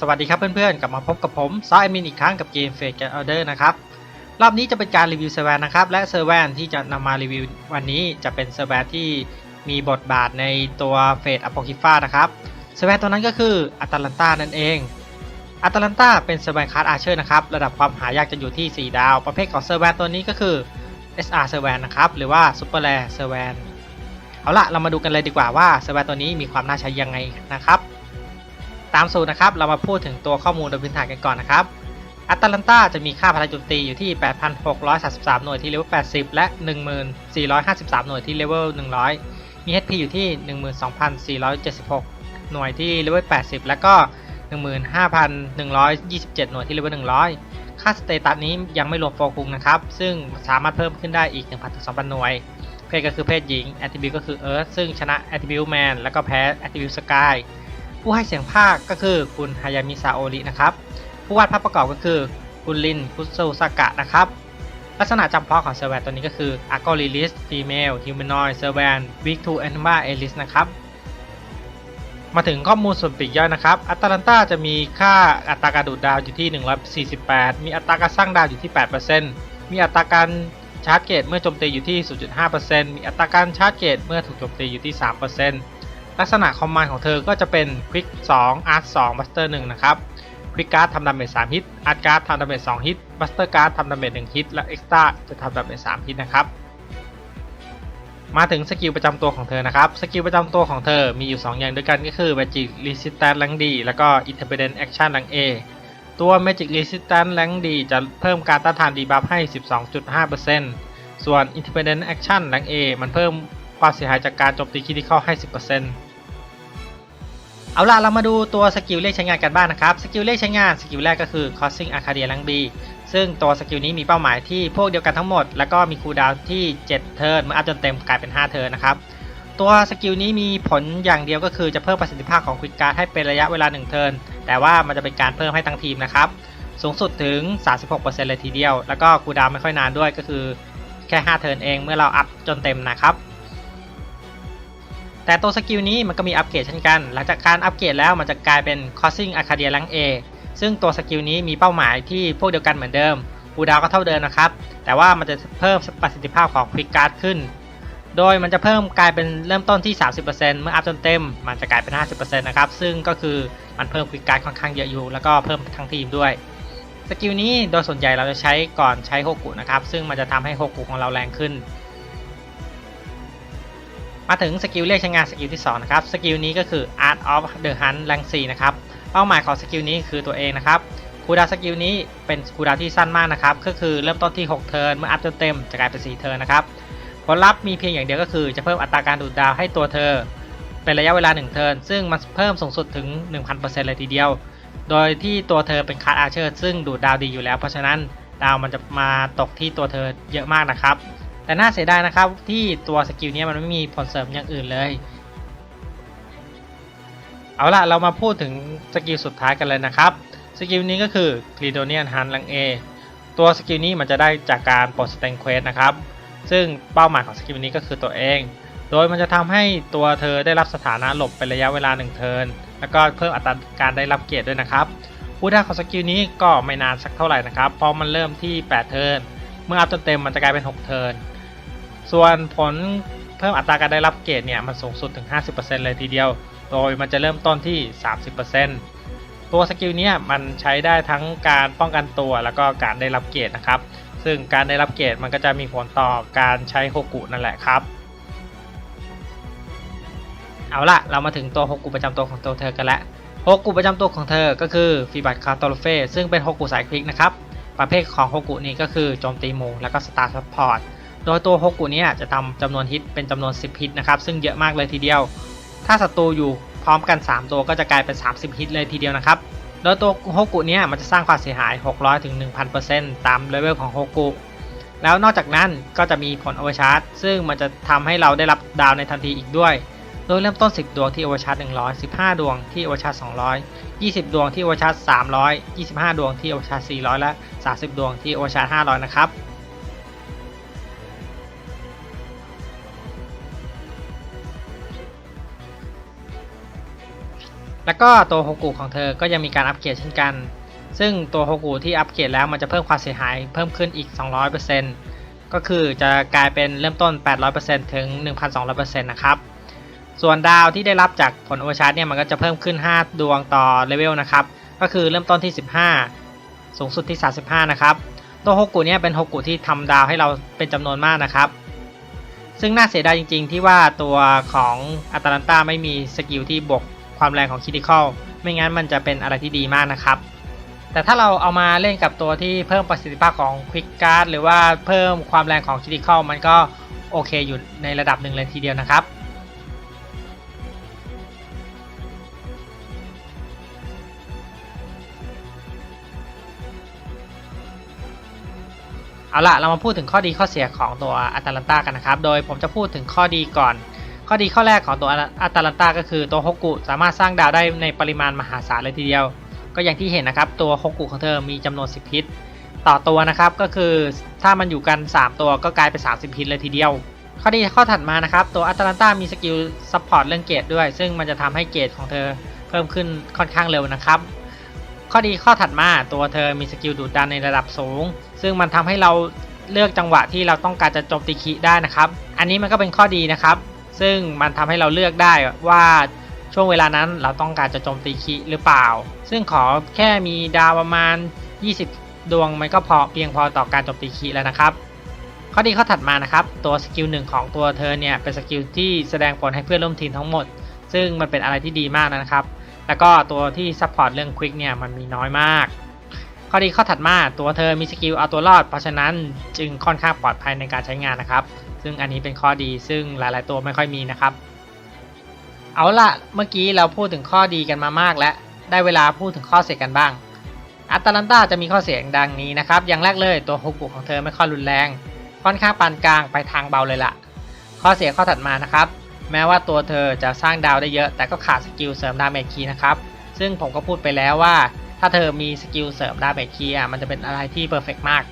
สวัสดีครับเพื่อนๆ กลับมาพบกับผมซอแอมินอีกครั้งกับเกมเฟกออเดอร์นะครับ รอบนี้จะเป็นการรีวิวเซอร์แวนนะครับ และเซอร์แวนที่จะนำมารีวิววันนี้จะเป็นเซอร์แวนที่มีบทบาทในตัวเฟสอโปคิฟานะครับเซอร์แวนตัวนั้นก็คืออัตแลนตานั่นเองอัตแลนตาเป็นเซอร์แวนคาร์ดอาเชอร์นะครับระดับความหายากจะอยู่ที่ 4 ดาว ประเภทของเซอร์แวนตัวนี้ก็คือ SR เซอร์แวนนะครับหรือว่าซูเปอร์แรเซอร์แวนเอาละเรามาดูกันเลยดีกว่าว่าเซอร์แวนตัวนี้มีความน่าใช้ยังไงนะครับ ตามสูตรนะครับ เรามาพูดถึงตัวข้อมูลโดยพื้นฐานกันก่อนนะครับแอตแลนตาจะมีค่าพลังโจมตีอยู่ที่ 8,633 หน่วยที่เลเวล 80 และ 1,453 หน่วยที่เลเวล 100 มี HP อยู่ที่ 12,476 หน่วยที่เลเวล 80 แล้วก็ 15,127 หน่วยที่เลเวล 100 ค่าสเตตัสนี้ยังไม่รวมโฟกุงนะครับ ซึ่งสามารถเพิ่มขึ้นได้อีก 1,000-2,000 หน่วย เพศก็คือเพศหญิง Attribute ก็คือ Earth ซึ่งชนะ Attribute Man แล้วก็แพ้ Attribute Sky ผู้ให้เสียงภาคก็คือคุณฮายามิซาโอรินะครับ ผู้วาดภาพประกอบก็คือคุณลินคุโซซากะนะครับ ลักษณะจำเพาะของเซอร์แวนตัวนี้ก็คือ a r g o l i l i s Female Humanoid s e r v a n Weak to Anima Alice นะครับ มาถึงข้อมูลส่วนปีกย่อยนะครับอัตแลนตาจะมีค่าอัตราการดูดดาวอยู่ที่ 148 มีอัตราการสร้างดาวอยู่ที่ 8%มีอัตราการชาร์จเกตเมื่อโจมตีอยู่ที่ 0.5%มีอัตราการชาร์จเกตเมื่อถูกโจมตีอยู่ที่ 3% ลักษณะคอมมานด์ของเธอก็จะเป็น Quick 2 Art 2 Buster 1นะครับ Quick Guard ทำดาเมจ3ฮิต Art Guard ทำดาเมจ2ฮิต Buster Guard ทำดาเมจ1ฮิตและ Extra จะทำดาเมจ3ฮิตนะครับมาถึงสกิลประจำตัวของเธอนะครับ สกิลประจำตัวของเธอมีอยู่ 2 อย่างด้วยกันก็คือ Magic Resistance แรงดีแล้วก็ Independent Action แรง A ตัว Magic Resistance แรงดีจะเพิ่มการต้านทานดีบัฟให้ 12.5%ส่วน Independent Action แรง A มันเพิ่ม ความเสียหายจากการโจมตีคิดิคอลให้ 10%เอาล่ะเรามาดูตัวสกิลเลขใช้งานกันบ้างนะครับ สกิลเลขใช้งานสกิลแรกก็คือ Crossing Arcadia แรง B ซึ่งตัวสกิลนี้มีเป้าหมายที่พวกเดียวกันทั้งหมด แล้วก็มีคูลดาวน์ที่ 7 เทิร์นเมื่ออัพจนเต็มกลายเป็น 5 เทิร์นนะครับ ตัวสกิลนี้มีผลอย่างเดียวก็คือจะเพิ่มประสิทธิภาพของควิกการ์ดให้เป็นระยะเวลา 1 เทิร์น แต่ว่ามันจะเป็นการเพิ่มให้ทั้งทีมนะครับ สูงสุดถึง 36%เลยทีเดียว แล้วก็คูลดาวน์ไม่ค่อยนานด้วยก็คือแค่ 5 เทิร์นเองเมื่อเราอัพจนเต็มนะครับ แต่ตัวสกิลนี้มันก็มีอัปเกรดเช่นกัน หลังจากการอัปเกรดแล้วมันจะกลายเป็น Crossing Arcadia Rank A ซึ่งตัวสกิลนี้มีเป้าหมายที่พวกเดียวกันเหมือนเดิมคูดาวก็เท่าเดิมนะครับ แต่ว่ามันจะเพิ่มประสิทธิภาพของ Quick Guard ขึ้น โดยมันจะเพิ่มกลายเป็นเริ่มต้นที่ 30%เมื่ออัพจนเต็ม มันจะกลายเป็น 50%นะครับ ซึ่งก็คือมันเพิ่ม Quick Guard ค่อนข้างเยอะอยู่ แล้วก็เพิ่มทั้งทีมด้วย สกิลนี้โดยส่วนใหญ่เราจะใช้ก่อนใช้โฮกุนะครับ ซึ่งมันจะทำให้โฮกุของเราแรงขึ้น มาถึงสกิลเรียกใช้งานสกิลที่ 2 นะครับ สกิลนี้ก็คือ Art of the Hunt แรง4นะครับ เป้าหมายของสกิลนี้คือตัวเองนะครับ คูดาวสกิลนี้เป็นคูดาวที่สั้นมากนะครับ ก็คือเริ่มต้นที่ 6 เทิร์น เมื่ออัพจนเต็มจะกลายเป็น 4 เทิร์นนะครับ ผลลัพธ์มีเพียงอย่างเดียวก็คือจะเพิ่มอัตราการดูดดาวให้ตัวเธอ เป็นระยะเวลา 1 เทิร์น ซึ่งมันเพิ่มสูงสุดถึง 1,000%เลยทีเดียว โดยที่ตัวเธอเป็นคาร์ดอาร์เชอร์ซึ่งดูดดาวดีอยู่แล้ว เพราะฉะนั้นดาวมันจะมาตกที่ตัวเธอเยอะมากนะครับ แต่น่าเสียดายนะครับที่ตัวสกิลนี้มันไม่มีผลเสริมอย่างอื่นเลย เอาล่ะเรามาพูดถึงสกิลสุดท้ายกันเลยนะครับสกิลนี้ก็คือ c l e d o n i a n Hunt ลัง A ตัวสกิลนี้มันจะได้จากการปลด s t a n Quest นะครับ ซึ่งเป้าหมายของสกิลนี้ก็คือตัวเอง โดยมันจะทำให้ตัวเธอได้รับสถานะหลบเป็นระยะเวลา1เทิร์น แล้วก็เพิ่มอัตราการได้รับเกียรติด้วยนะครับผู้ได้ของสกิลนี้ก็ไม่นานสักเท่าไหร่นะครับ เพราะมันเริ่มที่ 8 เทิร์น เมื่ออัพจนเต็มมันจะกลายเป็น 6 เทิร์น ส่วนผลเพิ่มอัตราการได้รับเกรดเนี่ยมันสูงสุดถึง 50%เลยทีเดียว โดยมันจะเริ่มต้นที่ 30%ตัวสกิลนี้มันใช้ได้ทั้งการป้องกันตัวแล้วก็การได้รับเกรดนะครับ ซึ่งการได้รับเกรดมันก็จะมีผลต่อการใช้โฮกุนั่นแหละครับเอาละเรามาถึงตัวโฮกุประจำตัวของตัวเธอกันแล้วโฮกุประจำตัวของเธอก็คือฟีบัตคาร์ตโลเฟซึ่งเป็นโฮกุสายคลิกนะครับ ประเภทของโฮกุนี้ก็คือโจมตีหมู่แล้วก็สตาร์ซัพพอร์ต โดยตัวฮกุนี้จะทำจำนวนฮิตเป็นจำนวน 10 ฮิตนะครับ ซึ่งเยอะมากเลยทีเดียว ถ้าศัตรูอยู่พร้อมกัน 3 ตัวก็จะกลายเป็น 30 ฮิตเลยทีเดียวนะครับ โดยตัวฮกุนี้มันจะสร้างความเสียหาย 600ถึง1,000%ตามเลเวลของฮกุแล้วนอกจากนั้นก็จะมีผลโอเวอร์ชาร์จซึ่งมันจะทำให้เราได้รับดาวในทันทีอีกด้วยโดยเริ่มต้น 10 ดวงที่โอเวอร์ชาร์จ100 15 ดวงที่โอเวอร์ชาร์จ200 20 ดวงที่โอเวอร์ชาร์จ300 25 ดวงที่โอเวอร์ชาร์จ400 และ 30 ดวงที่โอเวอร์ชาร์จ500 นะครับ แล้วก็ตัวโฮกุของเธอก็ยังมีการอัปเกรดเช่นกัน ซึ่งตัวโฮกุที่อัปเกรดแล้วมันจะเพิ่มความเสียหายเพิ่มขึ้นอีก 200%ก็คือจะกลายเป็นเริ่มต้น 800%ถึง 1,200%นะครับ ส่วนดาวที่ได้รับจากผลโอเวอร์ชาร์จเนี่ยมันก็จะเพิ่มขึ้น 5 ดวงต่อเลเวลนะครับ ก็คือเริ่มต้นที่ 15 สูงสุดที่ 35 นะครับ ตัวโฮกุเนี่ยเป็นโฮกุที่ทำดาวให้เราเป็นจำนวนมากนะครับซึ่งน่าเสียดายจริงๆ ที่ว่าตัวของอัตแลนตาไม่มีสกิลที่บวก ความแรงของคิติคอลไม่งั้นมันจะเป็นอะไรที่ดีมากนะครับ แต่ถ้าเราเอามาเล่นกับตัวที่เพิ่มประสิทธิภาพของควิกการ์ดหรือว่าเพิ่มความแรงของคิติคอลมันก็โอเคอยู่ในระดับหนึ่งเลยทีเดียวนะครับเอาละเรามาพูดถึงข้อดีข้อเสียของตัวอัตแลนตากันนะครับ โดยผมจะพูดถึงข้อดีก่อน ข้อดีข้อแรกของตัวอัตแลนตาก็คือตัวฮกกุสามารถสร้างดาวได้ในปริมาณมหาศาลเลยทีเดียว ก็อย่างที่เห็นนะครับ ตัวฮกกุของเธอมีจำนวน 10ฮิตต่อตัวนะครับก็คือถ้ามันอยู่กัน 3 ตัวก็กลายเป็น 30ฮิตเลยทีเดียว ข้อดีข้อถัดมานะครับ ตัวอัตแลนตามีสกิลซัพพอร์ตเรื่องเกรดด้วย ซึ่งมันจะทำให้เกรดของเธอเพิ่มขึ้นค่อนข้างเร็วนะครับข้อดีข้อถัดมาตัวเธอมีสกิลดูดดันในระดับสูง ซึ่งมันทำให้เราเลือกจังหวะที่เราต้องการจะโจมตีคีได้นะครับ อันนี้มันก็เป็นข้อดีนะครับ ซึ่งมันทำให้เราเลือกได้ว่าช่วงเวลานั้นเราต้องการจะโจมตีคีหรือเปล่า ซึ่งขอแค่มีดาวประมาณ 20 ดวงมันก็พอเพียงพอต่อการโจมตีคีแล้วนะครับ ข้อดีข้อถัดมานะครับ ตัวสกิลหนึ่งของตัวเธอเนี่ยเป็นสกิลที่แสดงผลให้เพื่อนร่วมทีมทั้งหมด ซึ่งมันเป็นอะไรที่ดีมากนะครับ แล้วก็ตัวที่ซัพพอร์ตเรื่องควิกเนี่ยมันมีน้อยมาก ข้อดีข้อถัดมาตัวเธอมีสกิลเอาตัวรอด เพราะฉะนั้นจึงค่อนข้างปลอดภัยในการใช้งานนะครับ ซึ่งอันนี้เป็นข้อดีซึ่งหลายๆตัวไม่ค่อยมีนะครับ เอาละเมื่อกี้เราพูดถึงข้อดีกันมามากแล้ว ได้เวลาพูดถึงข้อเสียกันบ้างอัตแลนตาจะมีข้อเสียดังนี้นะครับ อย่างแรกเลยตัวฮุกบุกของเธอไม่ค่อยรุนแรง ค่อนข้างปานกลางไปทางเบาเลยล่ะ ข้อเสียข้อถัดมานะครับ แม้ว่าตัวเธอจะสร้างดาวได้เยอะ แต่ก็ขาดสกิลเสริมดาเมจคีนะครับ ซึ่งผมก็พูดไปแล้วว่า ถ้าเธอมีสกิลเสริมดาเมจคีอะมันจะเป็นอะไรที่เพอร์เฟกมาก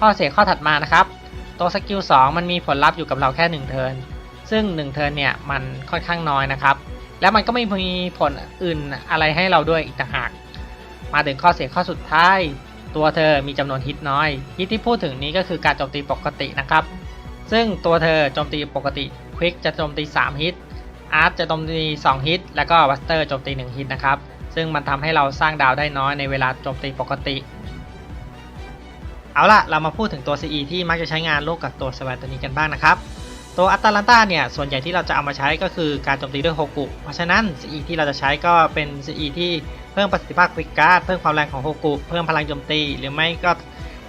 ข้อเสียข้อถัดมานะครับ ตัวสกิล2มันมีผลลัพธ์อยู่กับเราแค่ 1 เทิร์นซึ่ง 1 เทิร์นเนี่ยมันค่อนข้างน้อยนะครับ แล้วมันก็ไม่มีผลอื่นอะไรให้เราด้วยอีกต่างหาก มาถึงข้อเสียข้อสุดท้าย ตัวเธอมีจำนวนฮิตน้อย ฮิตที่พูดถึงนี้ก็คือการโจมตีปกตินะครับ ซึ่งตัวเธอโจมตีปกติควิกจะโจมตี 3 ฮิตอาร์ตจะโจมตี 2 ฮิต แล้วก็วัสเตอร์โจมตี 1 ฮิตนะครับ ซึ่งมันทำให้เราสร้างดาวได้น้อยในเวลาโจมตีปกติ เอาล่ะ เรามาพูดถึงตัว CE ที่มักจะใช้งานร่วมกับตัวสวายตัวนี้กันบ้างนะครับ ตัวอัตแลนตาเนี่ย ส่วนใหญ่ที่เราจะเอามาใช้ก็คือการโจมตีด้วยโฮกุ เพราะฉะนั้น CE ที่เราจะใช้ก็เป็น CE ที่เพิ่มประสิทธิภาพควิกการ์ด เพิ่มความแรงของโฮกุ เพิ่มพลังโจมตี หรือไม่ก็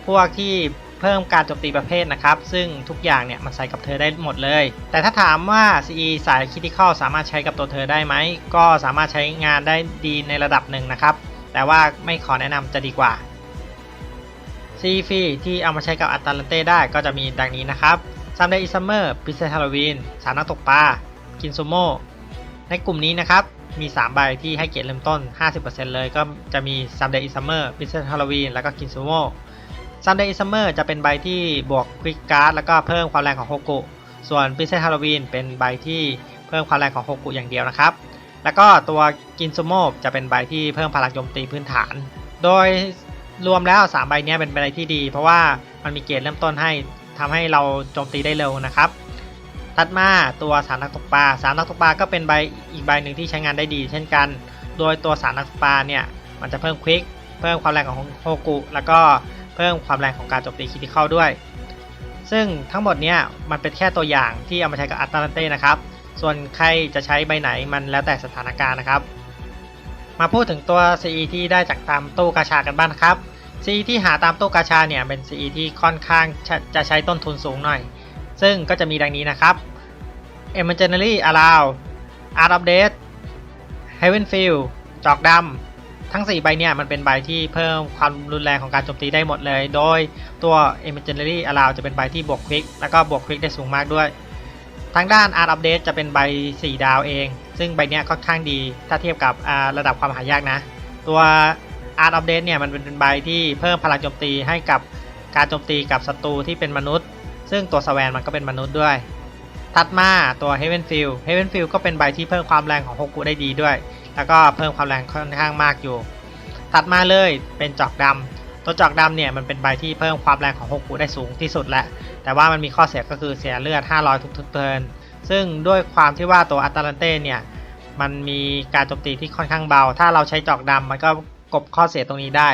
พวกที่เพิ่มการโจมตีประเภทนะครับ ซึ่งทุกอย่างเนี่ยมันใส่กับเธอได้หมดเลย แต่ถ้าถามว่า CE สายคิติคอลสามารถใช้กับตัวเธอได้ไหม ก็สามารถใช้งานได้ดีในระดับหนึ่งนะครับ แต่ว่าไม่ขอแนะนำจะดีกว่า ซีฟีที่เอามาใช้กับอัตแลนเต้ได้ก็จะมีดังนี้นะครับซัมเดย์อิซัมเมอร์พิเศษฮาโลวีนสารนักตกปลากินซูโม่ในกลุ่มนี้นะครับ มี 3 ใบที่ให้เกียรติเริ่มต้น 50%เลยก็จะมีซัมเดย์อิซัมเมอร์พิเศษฮาโลวีนแล้วก็กินซูโม่ซัมเดย์อิซัมเมอร์จะเป็นใบที่บวกควิกการ์ดแล้วก็เพิ่มความแรงของโฮกุ ส่วนพิเศษฮาโลวีนเป็นใบที่เพิ่มความแรงของโฮกุอย่างเดียวนะครับ แล้วก็ตัวกินซูโม่จะเป็นใบที่เพิ่มพลังโจมตีพื้นฐาน โดย รวมแล้ว3ใบนี้เป็นใบที่ดี เพราะว่ามันมีเกรดเริ่มต้นให้ทำให้เราโจมตีได้เร็วนะครับ ถัดมาตัวสารนักตกปลาสารนักตกปลาก็เป็นใบอีกใบหนึ่งที่ใช้งานได้ดี เช่นกัน โดยตัวสารนักตกปลาเนี่ยมันจะเพิ่มควิกเพิ่มความแรงของโฮกุแล้วก็เพิ่มความแรงของการโจมตีคิติคอลด้วย ซึ่งทั้งหมดเนี้ยมันเป็นแค่ตัวอย่างที่เอามาใช้กับอัตแลนเต้นะครับ ส่วนใครจะใช้ใบไหนมันแล้วแต่สถานการณ์นะครับ มาพูดถึงตัว CE ที่ได้จากตามตู้กาชากันบ้างครับ CE ที่หาตามตู้กาชาเนี่ยเป็น CE ที่ค่อนข้างจะจะใช้ต้นทุนสูงหน่อย ซึ่งก็จะมีดังนี้นะครับ Emergency Allow Art Update Heaven Field จอกดำทั้ง 4 ใบเนี่ยมันเป็นใบที่เพิ่มความรุนแรงของการโจมตีได้หมดเลย โดยตัว Emergency Allow จะเป็นใบที่บวกควิกแล้วก็บวกควิกได้สูงมากด้วย ทางด้าน Art Update จะเป็นใบ 4 ดาวเอง ซึ่งใบเนี้ยค่อนข้างดีถ้าเทียบกับระดับความหายากนะ ตัว Art Update เนี่ยมันเป็นใบที่เพิ่มพลังโจมตีให้กับการโจมตีกับศัตรูที่เป็นมนุษย์ ซึ่งตัวสแวนมันก็เป็นมนุษย์ด้วยถัดมาตัว Heaven Field Heaven Field ก็เป็นใบที่เพิ่มความแรงของโฮกุได้ดีด้วย แล้วก็เพิ่มความแรงค่อนข้างมากอยู่ ตัดมาเลยเป็นจอกดำตัวจอกดำเนี่ยมันเป็นใบที่เพิ่มความแรงของฮกกุได้สูงที่สุดแหละแต่ว่ามันมีข้อเสียก็คือเสียเลือด 500 ทุกๆเทิร์น ซึ่งด้วยความที่ว่าตัวอัตแลนเต้เนี่ยมันมีการโจมตีที่ค่อนข้างเบา ถ้าเราใช้จอกดำมันก็กบข้อเสียตรงนี้ได้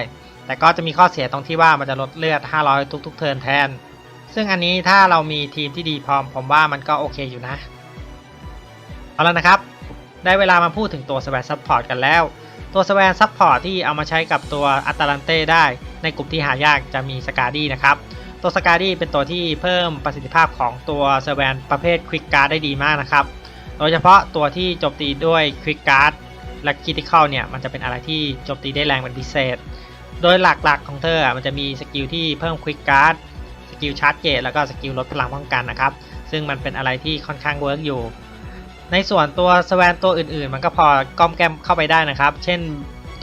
แต่ก็จะมีข้อเสียตรงที่ว่ามันจะลดเลือด 500 ทุกๆ เทิร์นแทน ซึ่งอันนี้ถ้าเรามีทีมที่ดีพร้อม ผมว่ามันก็โอเคอยู่นะ เอาแล้วนะครับ ได้เวลามาพูดถึงตัวสแวนซัพพอร์ตกันแล้ว ตัวสแวนซัพพอร์ตที่เอามาใช้กับตัวอัตแลนเต้ได้ ในกลุ่มที่หายากจะมีสกาดี้นะครับ ตัวสกาดี้เป็นตัวที่เพิ่มประสิทธิภาพของตัวสแวนประเภทควิกการ์ดได้ดีมากนะครับ โดยเฉพาะตัวที่โจมตีด้วยควิกการ์ดและคิติคอลเนี่ยมันจะเป็นอะไรที่โจมตีได้แรงเป็นพิเศษ โดยหลักๆของเธออะมันจะมีสกิลที่เพิ่มควิกการ์ดสกิลชาร์จเกตแล้วก็สกิลลดพลังป้องกันนะครับ ซึ่งมันเป็นอะไรที่ค่อนข้างเวิร์กอยู่ ในส่วนตัวสแวนตัวอื่นๆ มันก็พอก้อมแก้มเข้าไปได้นะครับ เช่น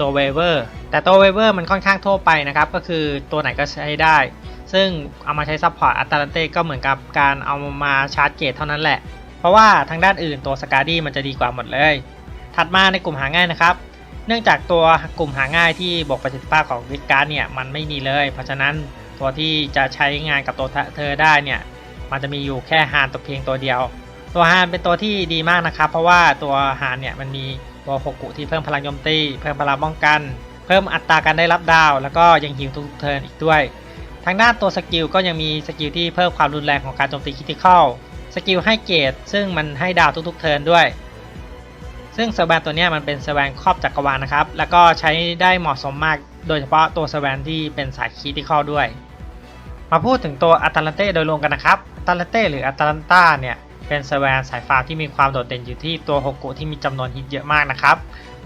ตัวเวเวอร์แต่ตัวเวเวอร์มันค่อนข้างทั่วไปนะครับ ก็คือตัวไหนก็ใช้ได้ ซึ่งเอามาใช้ซัพพอร์ตอัตแลนเต้ก็เหมือนกับการเอามาชาร์จเกตเท่านั้นแหละ เพราะว่าทางด้านอื่นตัวสกาดี้มันจะดีกว่าหมดเลย ถัดมาในกลุ่มหาง่ายนะครับ เนื่องจากตัวกลุ่มหาง่ายที่บอกประสิทธิภาพของวิกการ์ดเนี่ยมันไม่มีเลย เพราะฉะนั้นตัวที่จะใช้งานกับตัวเธอได้เนี่ยมันจะมีอยู่แค่ฮานตัวเพียงตัวเดียว ตัวฮานเป็นตัวที่ดีมากนะครับ เพราะว่าตัวฮานเนี่ยมันมีตัวโฮกุที่เพิ่มพลังโจมตีเพิ่มพลังป้องกัน เพิ่มอัตราการได้รับดาว แล้วก็ยังฮิวทุกเทิร์นอีกด้วย ทางด้านตัวสกิลก็ยังมีสกิลที่เพิ่มความรุนแรงของการโจมตีคิติคอลสกิลให้เกรดซึ่งมันให้ดาวทุกๆเทิร์นด้วย ซึ่งสแวนตัวนี้มันเป็นสแวนครอบจักรวาลนะครับ แล้วก็ใช้ได้เหมาะสมมาก โดยเฉพาะตัวสแวนที่เป็นสายคิติคอลด้วย มาพูดถึงตัวอัตแลนเต้โดยรวมกันนะครับอัตแลนเต้หรืออัตแลนตาเนี่ยเป็นสแวนสายฟ้าที่มีความโดดเด่นอยู่ที่ตัวโฮกุที่มีจำนวนฮิตเยอะมากนะครับ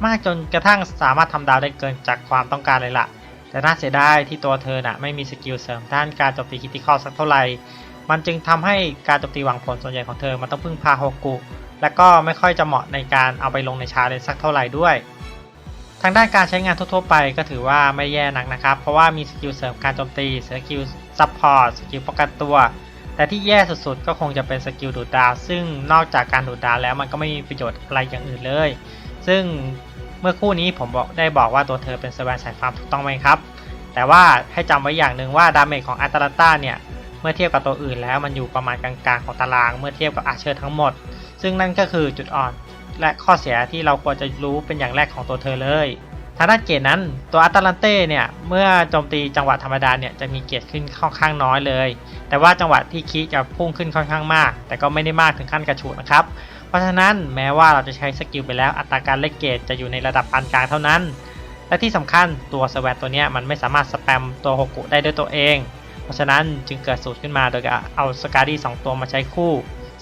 มากจนกระทั่งสามารถทำดาวได้เกินจากความต้องการเลยล่ะ แต่น่าเสียดายที่ตัวเธอน่ะไม่มีสกิลเสริมด้านการโจมตีคิติคอลสักเท่าไหร่ มันจึงทำให้การโจมตีหวังผลส่วนใหญ่ของเธอมันต้องพึ่งพาโฮกุ และก็ไม่ค่อยจะเหมาะในการเอาไปลงในชาเลนสักเท่าไหร่ด้วย ทางด้านการใช้งานทั่วๆไปก็ถือว่าไม่แย่นักนะครับ เพราะว่ามีสกิลเสริมการโจมตี สกิลซัพพอร์ต สกิลป้องกันตัว แต่ที่แย่สุดๆ ก็คงจะเป็นสกิลดูดดาว ซึ่งนอกจากการดูดดาวแล้วมันก็ไม่มีประโยชน์อะไรอย่างอื่นเลย ซึ่ง มื่อคู่นี้ผมบอกได้บอกว่าตัวเธอเป็นสแวนสายฟาร์มถูกต้องไหมครับ แต่ว่าให้จำไว้อย่างหนึ่งว่าดาเมจของอัตแลนตาเนี่ยเมื่อเทียบกับตัวอื่นแล้วมันอยู่ประมาณกลางๆของตาราง เมื่อเทียบกับอาเชอร์ทั้งหมด ซึ่งนั่นก็คือจุดอ่อนและข้อเสียที่เราควรจะรู้เป็นอย่างแรกของตัวเธอเลยทางด้านเกรดนั้นตัวอัตแลนเต้เนี่ยเมื่อโจมตีจังหวะธรรมดาเนี่ยจะมีเกรดขึ้นค่อนข้างน้อยเลย แต่ว่าจังหวะที่คีจะพุ่งขึ้นค่อนข้างมาก แต่ก็ไม่ได้มากถึงขั้นกระฉูดนะครับ ราะฉะนั้นแม้ว่าเราจะใช้สกิลไปแล้วอัตราการเล่นเกรดจะอยู่ในระดับปานกลางเท่านั้น และที่สำคัญตัวสแวตตัวนี้มันไม่สามารถสแปมตัวโฮกุได้ด้วยตัวเอง เพราะฉะนั้นจึงเกิดสูตรขึ้นมาโดยเอาสกาดี้2ตัวมาใช้คู่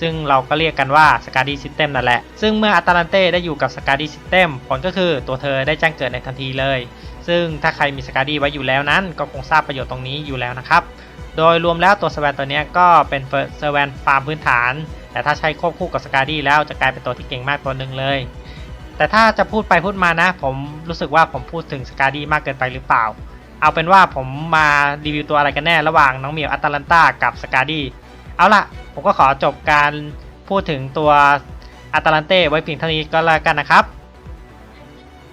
ซึ่งเราก็เรียกกันว่าสกาดี้ซิสเต็มนั่นแหละ ซึ่งเมื่ออัตแลนเต้ได้อยู่กับสกาดี้ซิสเต็มผลก็คือตัวเธอได้แจ้งเกิดในทันทีเลย ซึ่งถ้าใครมีสกาดี้ไว้อยู่แล้วนั้น ก็คงทราบประโยชน์ตรงนี้อยู่แล้วนะครับ โดยรวมแล้วตัวสแวนตัวนี้ก็เป็นเซอร์แวนฟาร์มพื้นฐาน แต่ถ้าใช้ควบคู่กับสกาดี้แล้วจะกลายเป็นตัวที่เก่งมากตัวหนึ่งเลย แต่ถ้าจะพูดไปพูดมานะ ผมรู้สึกว่าผมพูดถึงสกาดี้มากเกินไปหรือเปล่า เอาเป็นว่าผมมารีวิวตัวอะไรกันแน่ระหว่างน้องเหมียวอัตแลนตากับสกาดี้เอาล่ะผมก็ขอจบการพูดถึงตัวอัตแลนเต้ไว้เพียงเท่านี้ก็แล้วกันนะครับ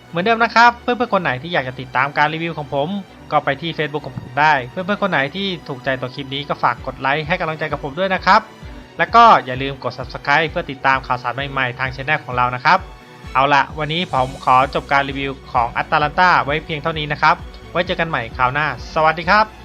เหมือนเดิมนะครับ เพื่อนๆคนไหนที่อยากจะติดตามการรีวิวของผม ก็ไปที่ Facebook ของผมได้ เพื่อนๆคนไหนที่ถูกใจตัวคลิปนี้ก็ฝากกดไลค์ให้กำลังใจกับผมด้วยนะครับ แล้วก็อย่าลืมกด Subscribe เพื่อติดตามข่าวสารใหม่ๆ ทางช่องของเรานะครับ เอาละวันนี้ผมขอจบการรีวิวของอัตแลนตาไว้เพียงเท่านี้นะครับ ไว้เจอกันใหม่คราวหน้า สวัสดีครับ